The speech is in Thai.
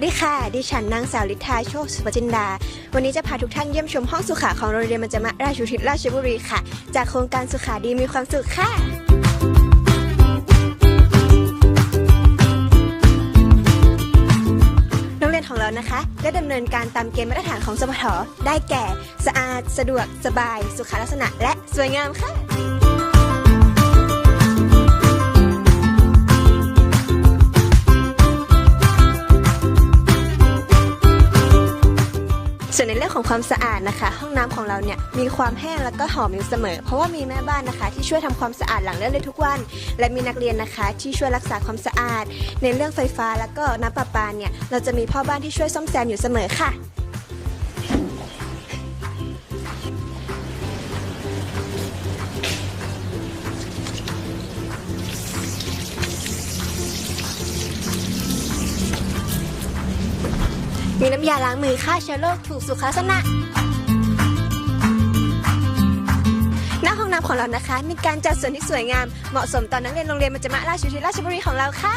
วัสดีค่ะ ดิฉันนางสาวลิธาโชคสุภจินดา วันนี้จะพาทุกท่านเยี่ยมชมห้องสุขาของโรงเรียนมัจมะราชุทิศราชบุรีค่ะ จากโครงการสุขาดีมีความสุขค่ะโรงเรียนของเรานะคะ ได้ดำเนินการตามเกณฑ์มาตรฐานของสพทได้แก่ สะอาด สะดวก สบาย สุขลักษณะ และสวยงามค่ะ ของความสะอาดนะคะ ห้องน้ำของเราเนี่ยมีความแห้งแล้วก็หอมอยู่เสมอ เพราะว่ามีแม่บ้านนะคะ ที่ช่วยทำความสะอาดหลังเลิกเรียนทุกวัน และมีนักเรียนนะคะ ที่ช่วยรักษาความสะอาด ในเรื่องไฟฟ้าแล้วก็น้ำประปาเนี่ยเราจะมีพ่อบ้านที่ช่วยซ่อมแซมอยู่เสมอค่ะีน้ำยาล้างมือฆ่าเชื้อโรคถูกสุขลักษณะหน้าห้องน้ำของเรานะคะ มีการจัดส่วนที่สวยงามเหมาะสมตอนักเรียนโรงเรียนมัจจมะราชวิทยาลัยราชบุรีของเราค่ะ